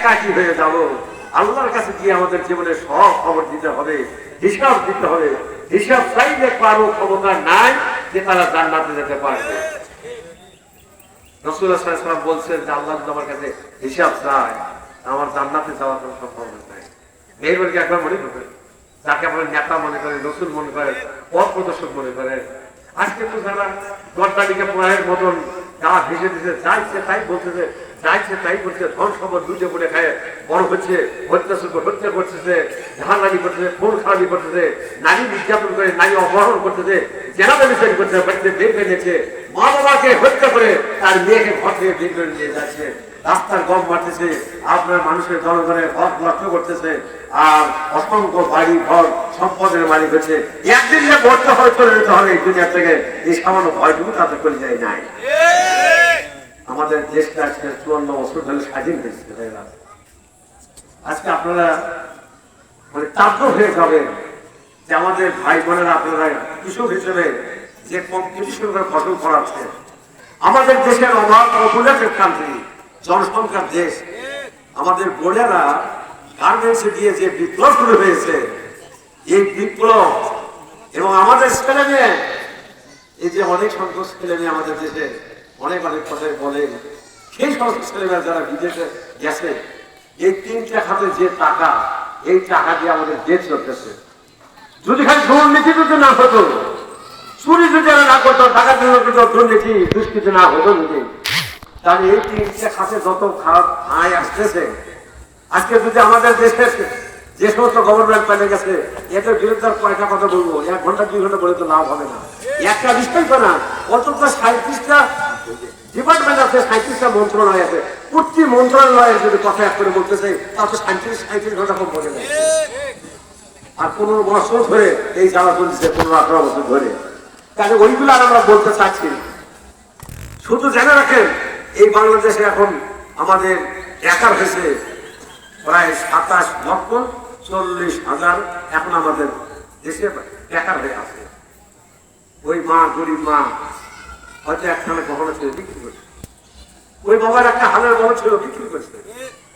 একাকি হয়ে যাব। আল্লাহর কাছে গিয়ে আমাদের জীবনে সব খবর দিতে হবে, হিসাব দিতে হবে। হিসাব চাইলে কারও ক্ষমতা নাই যে তারা জান্নাতে যেতে পারবে। যে যাকে আপনার নেতা মনে মনে পথ মনে আজকে তো যারা মতন গা ভেসে দিছে যাইছে তাই বলতেছে যাইছে তাই বলছে, ধন সম্পদ দুধে পড়ে খায়, বড় হচ্ছে, হত্যা শুরু হত্যা করতেছে ধানালি করতেছে ফোন খারাপি করতেছে, নারী নির্যাতন করে, নারী অপহরণ করতেছে জেনাবে বিচারি করতেছে বাড়িতে বের বেঁধেছে মা বাবাকে হত্যা করে তার মেয়েকে ঘর থেকে বের করে নিয়ে যাচ্ছে। রাস্তার গম মারতেছে, আপনার মানুষের জনগণের হক লক্ষ্য করতেছে, আর অসংখ্য বাড়ি, ঘর, সম্পদের মালিক একদিন যে হবে চলে যেতে হবে এই থেকে, এই সামান্য ভয়টুকু তাদের করে যায় নাই। আমাদের দেশটা আজকে চুয়ান্ন বছর ধরে স্বাধীন হয়েছে আজকে আপনারা মানে তাব্য হয়ে যাবেন যে আমাদের ভাই বোনেরা আপনারা কৃষক হিসেবে যে কম্পিটিশন করে ফসল করাচ্ছে আমাদের দেশের অভাব কান্ট্রি জনসংখ্যার দেশ, আমাদের বোনেরা গার্মেন্টসে গিয়ে যে বিপ্লব শুরু হয়েছে, এই বিপ্লব এবং আমাদের ছেলে মেয়ে, এই যে অনেক সংখ্যক ছেলে মেয়ে আমাদের দেশে অনেক অনেক কথাই বলে সেই সমস্ত ছেলে যারা বিদেশে গেছে, এই তিনটে খাতে যে টাকা, এই টাকা দিয়ে আমাদের দেশ চলতেছে। যদি খালি দুর্নীতি যদি না হতো, চুরি যদি আমরা না করতো, টাকা যদি দুর্নীতি দুষ্কৃতি না হতো যদি, তাহলে এই তিনটে খাতে যত খারাপ আয় আসতেছে, আজকে যদি আমাদের দেশে যে সমস্ত গভর্নমেন্ট পেলে গেছে, এদের বিরুদ্ধে কয়টা কথা বলব? এক ঘণ্টা, দুই ঘণ্টা বলে তো লাভ হবে না। একটা বিষয় না। অন্তত সাঁত্রিশটা ডিপার্টমেন্ট আছে সাঁত্রিশটা মন্ত্রণালয় আছে। প্রতি মন্ত্রণালয়ের যদি কথা এক করে বলতে চাই, তাহলে সাঁত্রিশ সাঁত্রিশ ঘণ্টা কম বলে যায় আর পনেরো বছর ধরে এই জ্বালা চলছে, পনেরো আঠারো বছর ধরে। তাহলে ওইগুলো আর আমরা বলতে চাচ্ছি শুধু জেনে রাখেন, এই বাংলাদেশে এখন আমাদের একার হয়েছে প্রায় সাতাশ লক্ষ চল্লিশ হাজার এখন আমাদের দেশে বেকার হয়ে আছে। ওই মা, গরিব মা হয়তো একখানে কখনো ছিল, বিক্রি করছে। ওই বাবার একটা হালের বাবা ছিল, বিক্রি করছে।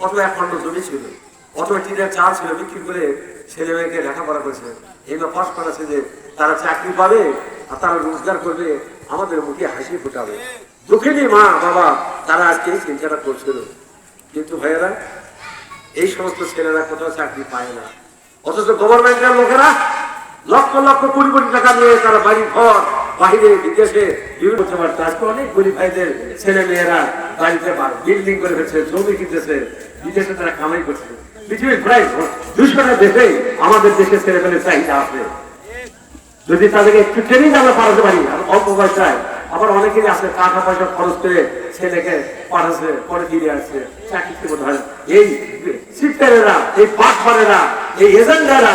অথবা এক খন্ড জমি ছিল। অথবা টিনের চাল ছিল, বিক্রি করে ছেলে মেয়েকে লেখাপড়া করেছে। এগুলো পাশ করাছে যে তারা চাকরি পাবে আর তারা রোজগার করবে, আমাদের মুখে হাসি ফোটাবে। দুঃখিনী মা, বাবা, তারা আজকে এই চিন্তাটা করছিল। কিন্তু ভাইয়েরা, এই সমস্ত ছেলেরা কোথাও চাকরি পায় না। অথচ গভর্নমেন্টের লোকেরা লক্ষ লক্ষ কোটি কোটি টাকা নিয়ে তারা বাড়ি ঘর বাইরে বিদেশে বিভিন্ন অনেক ছেলে মেয়েরা বাড়িতে বিল্ডিং করে ফেলছে, জমি কিনতেছে, বিদেশে তারা কামাই করছে। পৃথিবীর প্রায় দেশে আমাদের দেশের ছেলে মেয়ের চাহিদা আছে। যদি তাদেরকে একটু ট্রেনিং আমরা পাঠাতে পারি অল্প পয়সায় আবার অনেকেই আছে, টাকা পয়সা খরচ করে ছেলেকে পাঠাচ্ছে পরে ফিরে আসছে চাকরি হয়। এই শিক্ষারেরা এই পাঠফারেরা এই এজেন্ডারা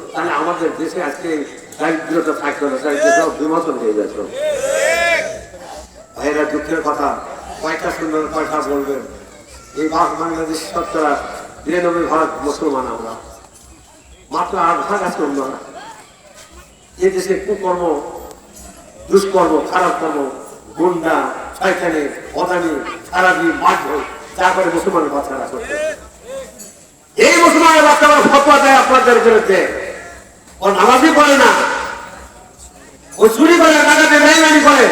তাহলে আমাদের দেশে আজকে দারিদ্রতা থাকতো না দারিদ্রতা বিমোচন হয়ে যেত ভাইরা দুঃখের কথা কয়টা সুন্দর কথা বলবেন। এই ভাগ বাংলাদেশ শতকরা বিরানব্বই ভাগ মুসলমান আমরা। মাত্র আট ভাগ আছে অন্যরা এই দেশে কুকর্ম, দুষ্কর্ম, খারাপ কর্ম, গুন্ডা, শয়তানি অদানি খারাপি মারধর যা করে মুসলমানের বাচ্চারা করতে এই মুসলমানের বাচ্চারা ফতোয়া দেয় আপনাদের বিরুদ্ধে। ও নামাজই পড়ে না। ও চুরি করে টাকাতে করে।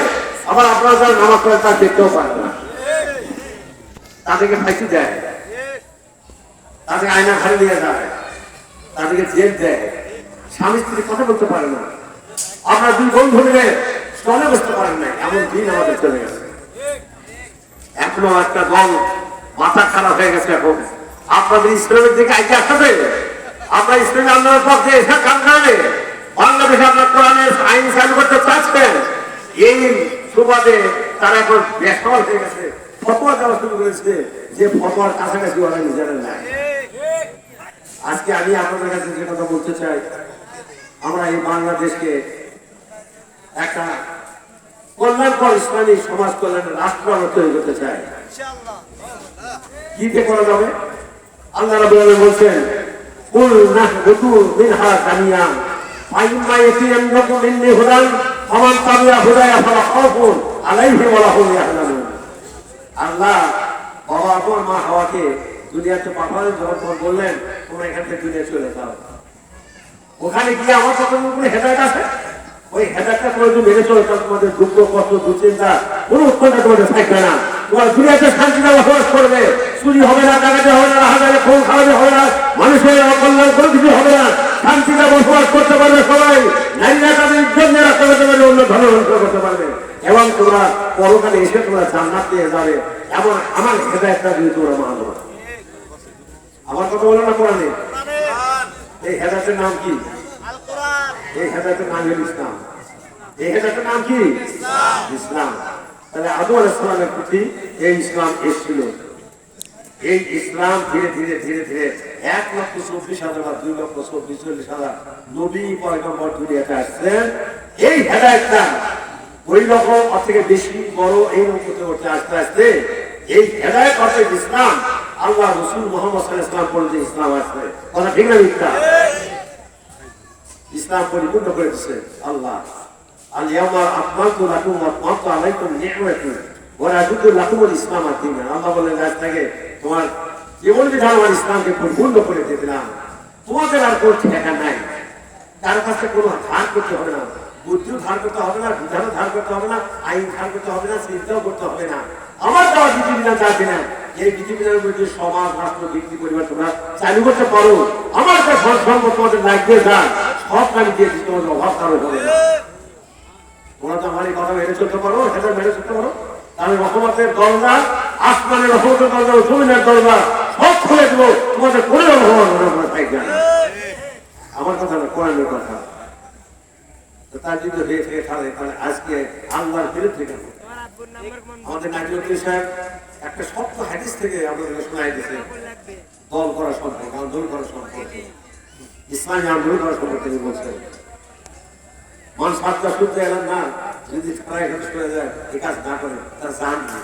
আবার আপনারা যারা নামাজ দেখতেও পারে না। তাদেরকে ফাঁসি দেয়। আয়না নিয়ে যায়। তাদেরকে জেল দেয়। স্বামী স্ত্রী কথা বলতে পারে না। আমরা দুই বন্ধু মিলে চলে বসতে পারেন না এমন দিন আমাদের চলে গেছে। এখনও একটা দল মাথা খারাপ হয়ে গেছে এখন। আপনাদের ইসলামের দিকে আইতে আসবে আপনার ইসলামী আন্দোলনের পক্ষে এসে করবে বাংলাদেশে আপনার কোরআনের আইন চালু করতে চাচ্ছেন, এই সুবাদে তারা এখন বেসমাল হয়ে গেছে। দেওয়া শুরু করেছে যে কাছাকাছি ওরা নিজেরা আজকে আমি আপনাদের কাছে যে কথা বলতে চাই, আমরা এই বাংলাদেশকে একটা কল্যাণকর ইসলামী সমাজ কল্যাণের রাষ্ট্র আমরা তৈরি করতে চাই। কি করা যাবে? আল্লাহ বলছেন তোমার তোমার তোমরা ওখানে গিয়ে আমার কত কোনো হেদায়ত আছে ওই হেদায়তটা করে তুমি মেনে চলে তোমাদের দুঃখ কষ্ট দুশ্চিন্তা কোনো উৎকণ্ঠা তোমাদের থাকবে না তোমার দুনিয়াতে শান্তিতে বসবাস করবে চুরি হবে না ডাকাতি হবে না রাহাজারে ফোন খাওয়াতে হবে না মানুষের অকল্যাণ কোনো কিছু হবে না। শান্তিতে বসবাস করতে পারবে সবাই। নারীরা তাদের ইজ্জত নিয়ে রাখতে করতে পারবে অন্য ধর্ম করতে পারবে। এবং তোমরা পরকালে এসে তোমরা জান্নাত পেয়ে যাবে। এমন আমার হেদায়তটা যদি তোমরা মানো আমার কথা বলো না কোরআনে? এই হেদায়তের নাম কি? এই হেদায়তের নাম হল ইসলাম। এই হেদায়তের নাম কি? ইসলাম। তাহলে আদম আলাইসালামের প্রতি এই ইসলাম এসেছিল। এই ইসলাম ধীরে ধীরে ধীরে ধীরে এক লক্ষ চব্বিশ হাজার বা দুই লক্ষ চব্বিশ, চল্লিশ হাজার নবী পয়গম্বর দুনিয়াতে আসছেন। এই হেদায়তটা ওই রকম অর থেকে বেশি বড় এই রকম করতে আসতে আস্তে এই হেদায়ত অর্থে ইসলাম, আল্লাহ রসুল মোহাম্মদ ইসলাম পর্যন্ত ইসলাম আসছে। কথা ঠিক না মিথ্যা? ইসলাম পরিপূর্ণ করে দিচ্ছে আল্লাহ। আলিয়ামা আকমালতু লাকুম ওয়া আতমামতু আলাইকুম নি'মাতি ওয়া রাদিতু লাকুমুল ইসলাম আদিনা আল্লাহ বলেন আজ থেকে তোমার জীবন বিধান আমার ইসলামকে পরিপূর্ণ করে দিয়ে দিলাম তোমাদের আর কোনো ঠিকানা নাই। তার কাছে কোনো ধার করতে হবে না। বুদ্ধিও ধার করতে হবে না, বিধানও ধার করতে হবে না, আইন ধার করতে হবে না, চিন্তাও করতে হবে না। আমার দেওয়া বিধিবিধান যা দিলেন এই বিধিবিধানের মধ্যে সমাজ, রাষ্ট্র ব্যক্তি পরিবার তোমরা চালু করতে পারো। আমার একটা সম্পদ তোমাদের লাগবে যা সব আমি দিয়ে তোমাদের অভাব কারও হবে না। তোমরা তো আমার এই কথা মেনে চলতে পারো, সেটা মেনে চলতে পারো। আমি রহমতের দরজা আসমানের দরজা ও জমিনের দরজা সব খুলে দেবো, তোমাদের না আমার কথা না, কোরআনের কথা। তার তাহলে আজকে আল্লাহর আমাদের একটা শক্ত থেকে আমাদের শোনাই দিয়েছে। দল করা সম্পর্কে আন্দোলন করা আন্দোলন করা তিনি বলছেন। মানুষ সাতটা শুনতে এলেন না, যদি তারা এখানে যায় এই কাজ না করে, তার জাহান নেই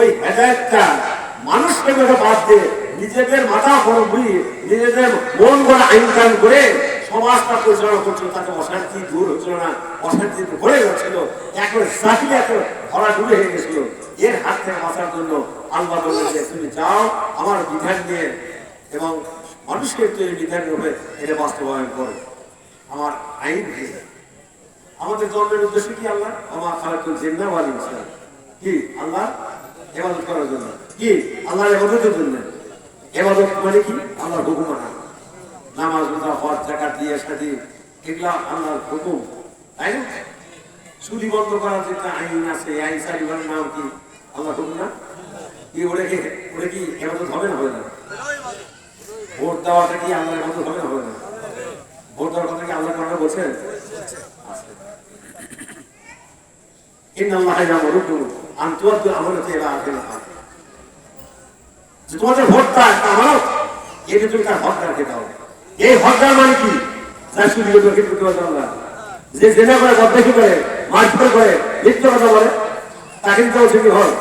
ওই হেদায়তটা মানুষকে করে বাদ দিয়ে নিজেদের মাথা বড় বুড়ি নিজেদের মন গড়া আইন কায়ন করে সমাজটা পরিচালনা করছিল তাতে অশান্তি দূর হচ্ছিল না, অশান্তি ভরে যাচ্ছিল, একবার জাতিলে এত ভরা ডুবে হয়ে গেছিল। এর হাত থেকে বাঁচার জন্য আল্লাহ যে, তুমি যাও, আমার বিধান নিয়ে এবং মানুষকে তৈরি বিধান রূপে এটা বাস্তবায়ন করো। আমার আইন দিয়ে আমাদের জন্মের উদ্দেশ্য কি আল্লাহ? আমার জিন্না ওয়াল ইনসান। কি? আল্লাহ ইবাদত করার জন্য। কি? আল্লাহর ইবাদতের জন্য। ইবাদত মানে কি? আল্লাহর হুকুম মানা নামাজ রোজা, হজ জাকাত দিয়ে সাথে এগুলা আল্লাহর হুকুম, তাই না? চুরি বন্ধ করার যে আইন আছে আইন চারিবার নাম কি? আল্লাহর হুকুম না? কি ওটা কি ওটা কি ইবাদত হবে না হবে না? ভোট দেওয়াটা কি আল্লাহর ইবাদত হবে না হবে না? ভোট দেওয়ার কথা কি আল্লাহ কথা বলছেন? আমি তোমার আমলে তো এরা আসবে না। তোমার যে ভোটটা আমারও এটা তুমি তার হকদারকে দাও। এই হকদার মানে কি? যার সুবিধা তোমাকে প্রতিবাদ আমরা যে জেনা করে বদমাশি করে মারধর করে মিথ্য কথা বলে, তাকে দিতে অসুবিধা হয়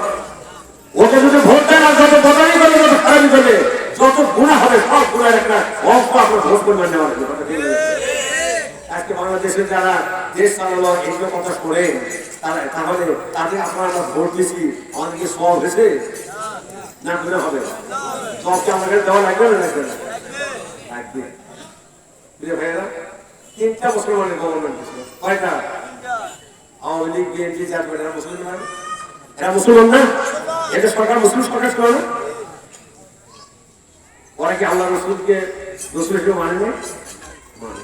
ওকে যদি ভোট দেয় না যত বদনামি করবে যত খারাপি করবে। যত গুণা হবে, সব গুণার একটা অঙ্ক আপনার ভোট করবেন নেওয়ার আজকে বাংলাদেশের যারা দেশ চালালো এগুলো কথা করে তাহলে তাদের আপনারা ভোট দিয়েছি আমাদেরকে সব হয়েছে? না করে হবে সবকে আমাদের দেওয়া লাগবে না লাগবে না? লাগবে। বুঝে ভাইয়েরা, তিনটা মুসলমানের গভর্নমেন্ট ছিল কয়টা? আওয়ামী লীগ, বিএনপি জাতীয় এরা মুসলমান এরা মুসলমান না? এটা সরকার মুসলিম না? ওরা কি আল্লাহ রসুল কেউ মানে না মানে।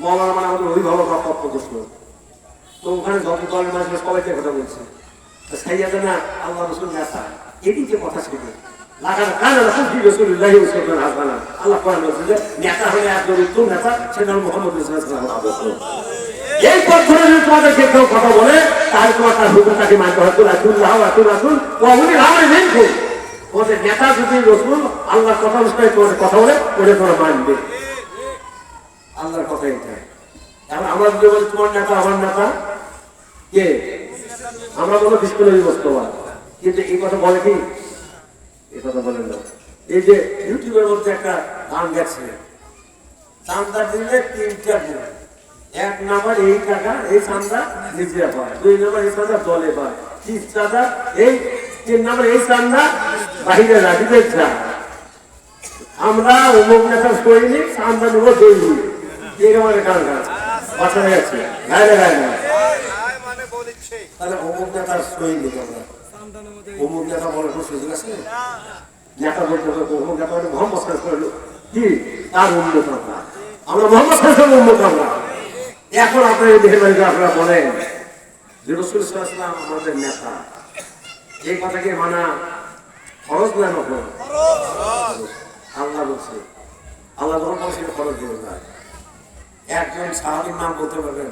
মাওলানা মানে আমাদের অভিভাবক বা পথপ্রদর্শক তো ওখানে যত দলের মানুষ সবাইকে কথা বলছে। সাইয়াদানা আল্লাহ রসুল নেতা, এটি যে কথা কেউ কথা বলে, তাহলে কথা বলে মানবে। আল্লাহর কথা এটা এখন আমরা বলি, তোমার নেতা, আমার নেতা? কে? আমরা বলো বিষ্ণু বস্তুবাদ কিন্তু এই কথা বলে কি? এই কথা বলেন না। এই যে ইউটিউবের মধ্যে একটা গান গেছে। চান্দা দিলে তিনটা গুণ। এক নাম্বার এই টাকা, এই চান্দা নিজেরা পায়। দুই নাম্বার এই চান্দা দলে পায়। তিন চান্দা এই তিন নাম্বার এই চান্দা বাহিরে রাখিতে যায় আমরা অমুক নেতার সৈনিক, চান্দা নেব দৈনিক। এরকম একটা গান গাছ বাঁচা গেছে। গায়ে গায়ে না মানে বলিচ্ছে তাহলে অমুক নেতার আমরা অমুক নেতা বলতে অমুক নেতা কি? তার উন্নত আমরা আমরা মোহাম্মদ শেষের উন্নত আমরা এখন আপনার এই আপনারা বলেন, যে রসুল নেতা। এই কথাকে মানা? খরচ না নকল আল্লাহ বলছে, আল্লাহ যখন খরচ দেবে না। একজন সাহাবির নাম বলতে পারবেন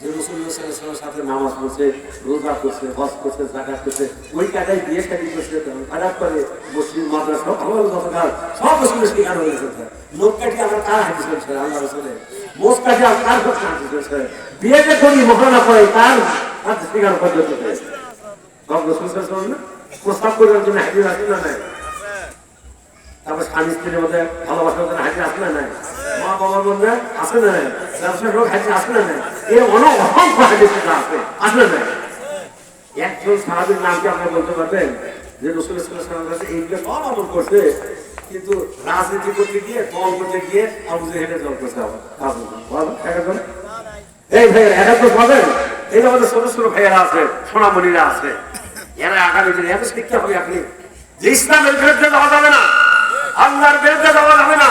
যে রসুল্লাহামের সাথে নামাজ পড়ছে, রোজা করছে, হজ করছে জাকাত করছে, ওই টাকায় বিয়ে শাড়ি করছে খারাপ করে মুসলিম মাদ্রাসা ভালো দরকার সব রসুলের শিকার হয়ে গেছে লোক কাটি আমার কার হাতি চলছে আল্লাহ রসুলের। কাটি আর কার কথা হাতি চলছে বিয়েতে করি, মহানা করে, তার হাত শিকার পদ্ধতিতে সব রসুল না প্রস্তাব করার জন্য হাজির না নাই? তারপর স্বামী স্ত্রীর মধ্যে ভালোবাসার মধ্যে হাজির আসে না নাই? মা বাবার মধ্যে আসে না ব্যবসার লোক হাজির আসে না এই অনেক অসংখ্য হাজির আছে আসে না একজন সাহাবির নাম কি আপনারা বলতে পারবেন? যে রসুল ইসলাম কাছে এইগুলো সব আমল করছে কিন্তু রাজনীতি করতে গিয়ে দল করতে গিয়ে আবু হেঁটে দল বলো, একাত্তর? এই ভাই একাত্তর পাবেন এই আমাদের ছোট ছোট ভাইয়েরা আছে সোনামণিরা আছে এরা আগামী দিনে এত শিখতে হবে আপনি। যে ইসলামের বিরুদ্ধে যাওয়া যাবে না আল্লাহর বিরুদ্ধে যাওয়া যাবে না।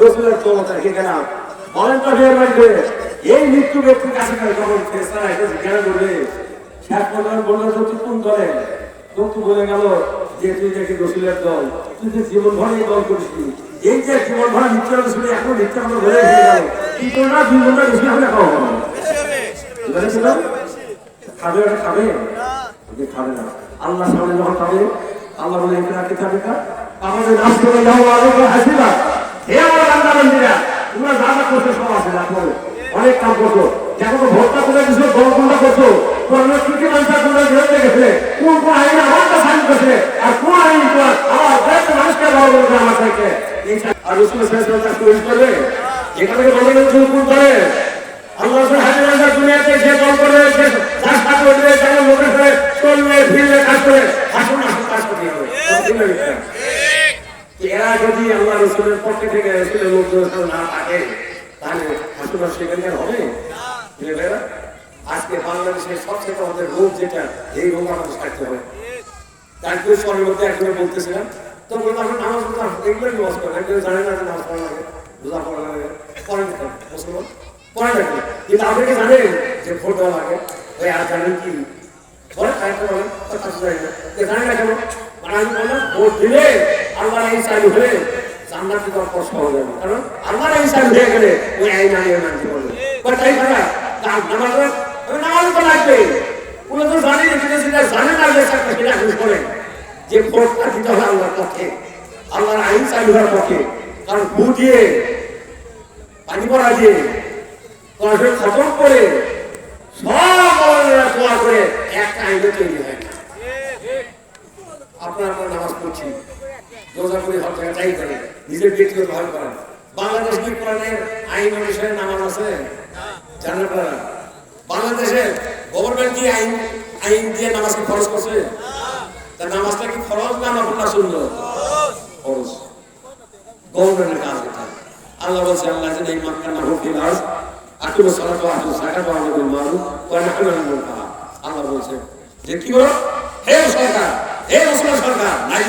রসুলের ক্ষমতা বলেন তো ফের বাড়িতে এই মৃত্যু ব্যক্তির কাছে যখন ফেরেশতারা এটা জিজ্ঞাসা করবে বলল তো তুই কোন দলের তো বলে গেল যে তুই দেখি রসুলের দল তুই যে জীবন ভর এই দল করিসনি এই যে জীবন ভরা মিথ্যা রসুল এখন মিথ্যা আমরা বলে গেল কি করল না দুই ঘণ্টা রসুল আমরা খাওয়া হবে? বুঝতে খাবে খাবে? খাবে না। আল্লাহ সামনে যখন খাবে আল্লাহ বলে এটা কি খাবে কা? আমাদের করে যাও আলোকে হাসিবা হে আমার তোমরা যা করছ সব আছে অনেক কাম করছ। দেখো ভোটটা করে দিছো, গণতন্ত্র করছ। তোমরা কি কি মানুষ তোমরা বিরুদ্ধে গেছে কোন কোন আইন আমারটা সাইন করছে আর কোন রসুল সাহেব কাজ করবে। এখান থেকে বলে গেছে করে আল্লাহ হাজির হাজার দুনিয়াতে, যে যেমন কাজ করে। আসুন আসুন, কাজ করতে হবে এরা যদি আল্লাহ রসুলের পক্ষে থেকে রসুলের লোকজন না থাকে তাহলে আসুন আর সেখানে হবে? আজকে বাংলাদেশের সবচেয়ে আমাদের রোগ যেটা, এই রোগ আমাদের থাকতে হবে। তারপরে সবার মধ্যে একজনে বলতেছিলাম, তো বললাম আমরা নামাজ পড়তাম এগুলোই নামাজ পড়লাম কেউ জানে না নামাজ পড়া লাগে, রোজা পড়া লাগে পড়েন না মুসলমান? পড়ে না কিন্তু আপনি কি জানেন যে ভোট দেওয়া লাগে? ওই আর জানেন কি? বলে জানি না এ জানে না কেন? মানে কারণ আমার ইনসান গেলে ওই আইন আনিয়ে মানতে বলবে ওই তাই কথা নামাজ নামাজ তো লাগবে। ওগুলো তো জানি না কিন্তু সেটা জানে না যে একটা সেটা এখন করে। যে ভোটটা দিতে হবে আল্লাহর দিয়ে, পানি দিয়ে খতম করে, সব করে, একটা আইনে তৈরি হয় না। আপনার আমরা নামাজ পড়ছি রোজা করে হক জায়গা চাই করে। নিজের ব্যক্তিগত ভাবে করেন। বাংলাদেশ কি কোরআনের আইন অনুসারে নামাজ আছে? জানেন আপনারা? বাংলাদেশে গভর্নমেন্ট কি আইন আইন দিয়ে নামাজ কি ফরজ করছে? তা নামাজটা কি ফরজ না না শুনলো ফরজ। গভর্নমেন্টের কাজ এটা। আল্লাহ বলছে, আল্লাহ যে এই মাক্কা না হুকিল আজ আকিম সালাত ওয়া আকিম সাকাত ওয়া আমরুল মারুফ ওয়া মুনকার আল্লাহ বলছে, যে কি হলো হে সরকার হে মুসলিম সরকার, নাই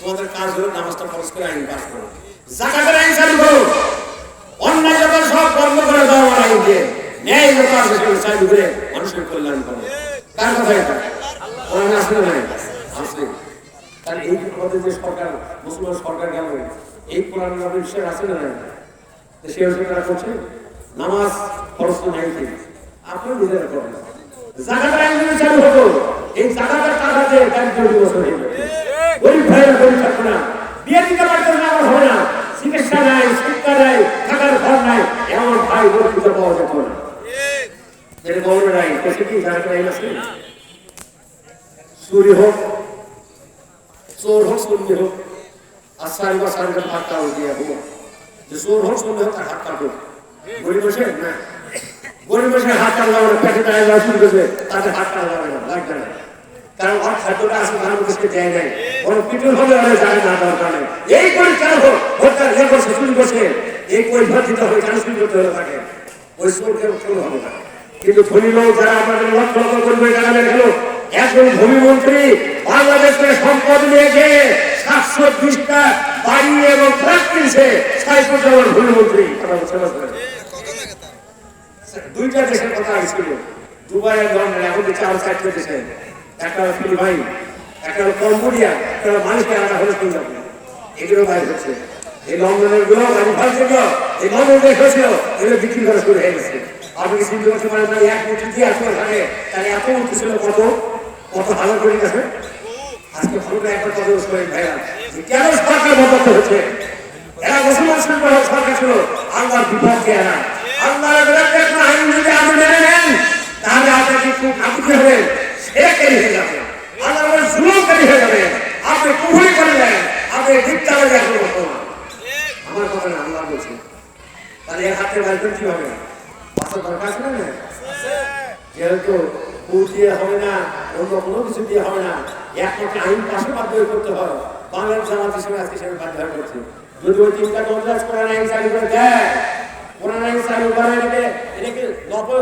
তোমাদের কাজ হলো নামাজটা ফরজ করে আইন পাস করো। জাকাতের আইন চালু করো অন্যায় ব্যাপার করে দাও আমার আইন ন্যায় ব্যাপার সেগুলো চালু করে মানুষের কল্যাণ করো। কার কথা এটা? কোরআনে আছে নাই। আছে তাহলে এই যে সরকার, মুসলমান সরকার গেল, এই কোরআন বিশ্বাস আছে না নাই? করছে? নামাজ খরচ তো নাই ঠিক। আপনি নিজেরা করেন জাকাতের আইন চালু হতো এই জাকাতের টাকাতে দারিদ্র দিবস হয়ে যেত গরিব ভাইরা গরিব থাকতো না। বিয়ে দিতে পারতো না, আমার হবে না। চিকিৎসা নাই, শিক্ষা নাই, থাকার ঘর নাই। এমন ভাই গরিব পাওয়া যেত না। যেটা গভর্নমেন্ট আইন দেশে কি আছে চুরি হোক, চোর হোক সন্ধ্যে হোক। আর সারি বা সারি ভাত কাউ দিয়ে হোক যে চোর হোক সন্ধ্যে হোক, তার হাত কাটো গরিব বসে না। গরিব বসে হাত কাটা পেটে টাকা যাওয়া শুরু করবে, তাতে হাত কাটা লাগবে না। কারণ ওর খাদ্যটা তার মুখে দেয় নাই। ওর পিটুল এই করে কেন হোক এই ভোট দিতে কেন ওই চোরকে চোর হবে না কিন্তু ধনী লোক যারা আমাদের লক্ষ লক্ষ করবে জানাবে গেল একজন ভূমিমন্ত্রী বাংলাদেশের সম্পদ নিয়ে গিয়ে সাতশো বিশটা বাড়ি এবং ফ্ল্যাট কিনছে সাইফুজ্জামান ভূমিমন্ত্রী কথা বুঝতে পারছেন? দুইটা দেশের কথা ছিল দুবাই আর এখন তো চার চারটে দেশে। একটা হলো ফিলিপাইন একটা হলো কম্বোডিয়া একটা হলো মালয়েশিয়া একটা হলো সিঙ্গাপুর এগুলো বাইর হচ্ছে। এই লন্ডনেরগুলো ম্যানুফাল ছিল এই লন্ডন দেশ হয়েছিল, এগুলো বিক্রি করা শুরু হয়ে গেছে। আপনি কি চিন্তা করতে পারেন না এক কোটি দিয়ে আসলে থাকে তাহলে এত উঠতে ছিল কত? কত ভালো করে গেছে? আজকে ভালোটা একবার কত শহীদ ভাইরা কেন সরকার বদলাতে হচ্ছে? এরা মুসলমান শিল্প সরকার ছিল। আল্লাহর বিপক্ষে এরা। আল্লাহর আইন যদি আপনি মেনে নেন তাহলে আপনাকে খুব কাপুকে হবে করে আমার কথা না, আল্লাহ বলছে। তাহলে এর হাতে বাইর করে কি হবে বাসার দরকার আছে না? যেহেতু হবে না কিছু দিয়ে হবে না, একমাত্র আইন করতে হয়। বাংলাদেশ জামাত হিসেবে আজকে সেটা বাধ্য করছে। যদি ওই তিনটা চালু করে দেয়, কোরআন আইন করে এটাকে নকল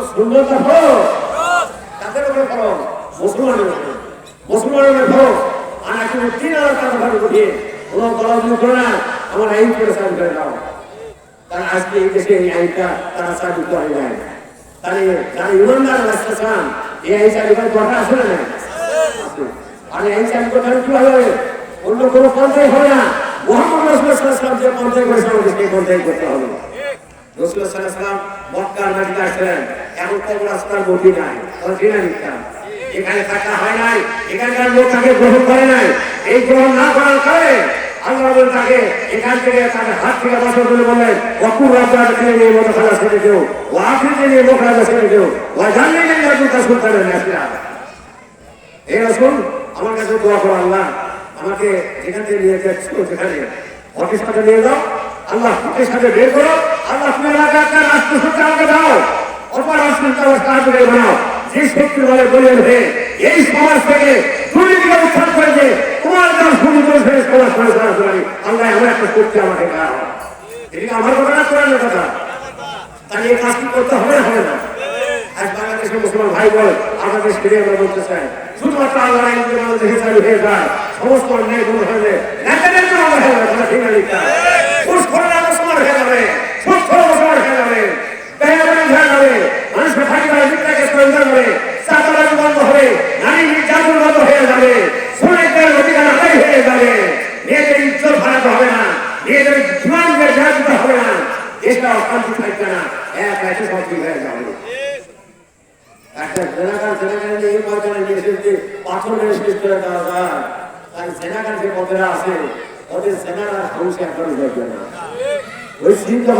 তাদের উপরে ফরক মুসলমানের উপরে, মুসলমানের ফরক আর এখন তিন হাজার টাকা উঠিয়ে কোনো করে না আমার আইন করে চালু করে আজকে আইনটা তারা চালু করে দেয় তাহলে যারা না নাই? আর এই হবে? অন্য কোনো পন্থাই হবে না। মোহাম্মদ যে পন্থাই করেছে, আমাদের সেই করতে হবে। রসুলাম মক্কার মাটিতে আসলেন। গতি নাই মিথ্যা? এখানে থাকা হয় নাই, এখানকার লোক তাকে গ্রহণ করে নাই। এই গ্রহণ না করার কারণে আল্লাহ তাকে এখান থেকে হাত থেকে করে বললেন অকুর রাজা ছেড়ে নিয়ে মতো খেলা ছেড়ে নিয়ে মুখ রাজা ছেড়ে কেউ আমার কাছে দোয়া আল্লাহ, আমাকে যেখান থেকে নিয়ে যাচ্ছিল সেখানে হকের সাথে নিয়ে যাও, আল্লাহ হকের সাথে বের করো, আল্লাহ তুমি আমাকে আমাকে দাও অপর রাষ্ট্র সাহায্য যে শক্তির বলে বলে হয়ে এই সমাজ থেকে দুর্নীতিকে উত্থান করেছে তোমার যেন সুযোগ করে সমাজ করে করার জন্য আল্লাহ এমন একটা শক্তি আমাকে এটা আমার কথা না কোরআনের কথা? তাহলে এই কাজ কি করতে হবে না হবে না? আজ বাংলাদেশের মুসলমান ভাই বোন, আমাদের ফিরে আমরা বলতে চাই, শুধুমাত্র আল্লাহ আইন দেশে চালু হয়ে যায়, সমস্ত হয়ে যায় ঠিক না লিখা ঘুষ খোরা মুসলমান হয়ে যাবে সুদ খোরা মুসলমান হয়ে যাবে বেহাবানি হয়ে যাবে মানুষের ফাঁকি মারা মিথ্যাকে প্রয়োজন হবে চাঁদাবাজি বন্ধ হবে নারী নির্যাতন বন্ধ হয়ে যাবে শ্রমিকদের অধিকার আদায় হয়ে যাবে মেয়েদের ইজ্জত হারাতে হবে না শান্তি থাকবে না এক একে সব ঠিক হয়ে যাবে একটা জেনাকার জেনাকার নিয়ে এই ময়দানে নিয়ে এসেছে পাথর নিয়ে শেষ করে দেওয়া যায় তাই জেনাকার যে পথেরা আছে ওদের জেনারা সংসার করে দেখবে না ওই সিন যখন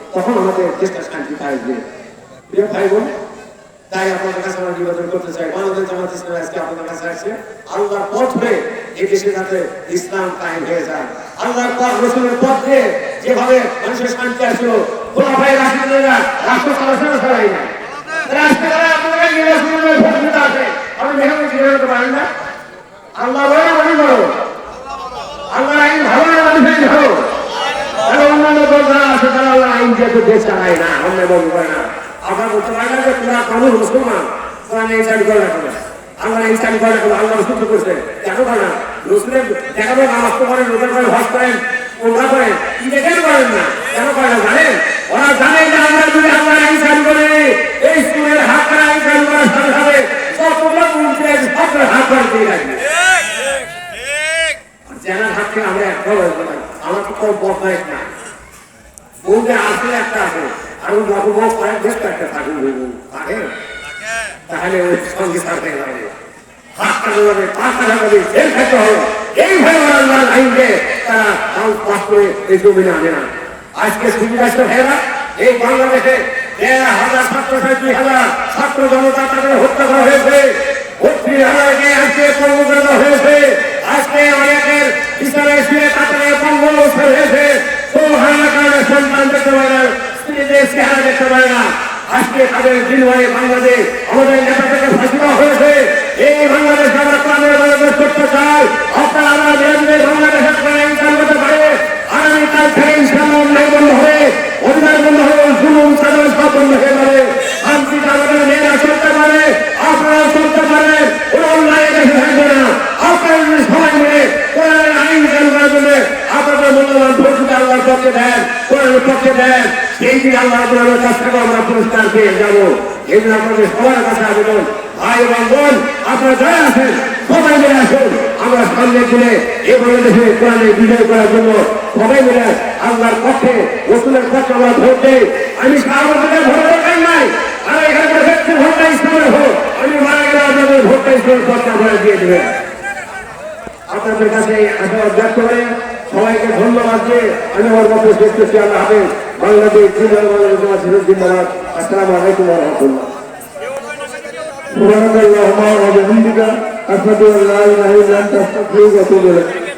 তখন আমাদের দেশটা শান্তি থাকবে প্রিয় ভাই বোন তাই আপনাদের কাছে আমরা নিবেদন করতে চাই। বাংলাদেশ জামাত ইসলাম আজকে আপনাদের কাছে আসছে। আল্লাহর পথ হয়ে এই দেশে যাতে ইসলাম কায়েম হয়ে যায়। আল্লাহর পথ, রসুলের পথ যেভাবে মানুষের শান্তি আসলো খোলা ভাই রাষ্ট্রীয়রা রাষ্ট্র সরাসরি সরাই না রাষ্ট্রীয়রা আপনাদের নির্বাচনের ভোট দিতে আসে আপনি ছিলেন হতে পারেন না। আল্লাহ বলে না মনে করো আল্লাহ আইন ভালো না মানুষের ভালো। আর অন্যান্য দল যারা আছে, তারা আল্লাহ যেহেতু দেশ চালায় না অন্য বন্ধ করে না। আপনার বলতে পারে না যে তোমরা কানুন মুসলমান তোমরা চালু করে রাখো না। আল্লাহ চালু করে রাখো আল্লাহ রসুল করছে? করে না রসুলের দেখাবে নামাজ করেন রোজা করেন হজ করেন ওমরা করেন ঈদে কেন করেন না। কেন করে না জানেন? ওরা জানে যে আমরা যদি আল্লাহ আইন চালু করে। এই স্কুলের হাত করে চালু করার সাথে সাথে সবগুলো উল্টে সবগুলো হাত করে দিয়ে রাখবে জেনার হাতকে আমরা না আমার তো কোনো বদমাইশ না। বউকে আসলে একটা আছে আর ওই বাবু বউ কয়েক বেশ একটা থাকুন থাকে? তাহলে ওই সঙ্গে থাকতে জেল খেতে হবে। এইভাবে ওরা আইনকে তারা কাউন্ট পাস করে এই জমিনে আনে না। আজকে সুবিধাস্ত এই বাংলাদেশে দেড় হাজার ছাত্র দুই হাজার ছাত্র জনতা তাদের হত্যা করা হয়েছে। ভর্তি হাজারকে আজকে হয়েছে। আজকে অনেকের বিচারে শুয়ে কাতারে পঙ্গল বছর হয়েছে সৌহানের কারণে সন্তান দেখতে পারে না স্ত্রীদের চেহারা পারে না আজকে তাদের বিনিময়ে বাংলাদেশ আমাদের নেতা হয়েছে এই বাংলাদেশ আমরা প্রাণের বাংলাদেশ করতে চাই আপনারা আমরা বিরোধী বাংলাদেশের প্রাণে ইনকাম করতে পারে আগামীকাল বন্ধ হবে অধিকার বন্ধ হবে জুলুম সাধারণ সব বন্ধ হয়ে যাবে শান্তিতে আমাদের মেয়েরা চলতে পারে আপনারা চলতে পারেন কোনো অন্যায় দেশে থাকবে না আপনারা সবাই মিলে কোরআনের আইন চালু করার জন্য আপনাদের মূল্যবান আল্লাহর পক্ষে দেন, কোরআনের পক্ষে দেন। সেই দিন আল্লাহ কোরআনের কাছ থেকে আমরা পুরস্কার পেয়ে যাব। এই জন্য আপনাদের সবার কাছে আবেদন। ভাই এবং বোন আপনারা যারা আছেন, সবাই মিলে আসুন। আমরা সামনে দিনে এই বাংলাদেশে কোরআনে বিজয় করার জন্য সবাই মিলে আল্লাহর পক্ষে, রসুলের পক্ষে আমরা ভোট দেই। আমি সাহায্যের ভোট দরকার নাই। আর এখানে ভোটটা ইসলামের হোক আমি মারা গেলে আপনাদের ভোটটা ইসলামের পক্ষে আপনারা দিয়ে দেবেন। আপনাদের কাছে আশীর্বাদ ব্যক্ত করে। সবাইকে ধন্যবাদ দিয়ে আমি আমার মতো শেষ করছি আল্লাহ হাফেজ বাংলাদেশ জিন্দাবাদ বাংলাদেশ জিন্দাবাদ জিন্দাবাদ আসসালামু আলাইকুম ওয়া রাহমাতুল্লাহ سبحانك اللهم وبحمدك أشهد أن لا إله إلا أنت أستغفرك وأتوب إليك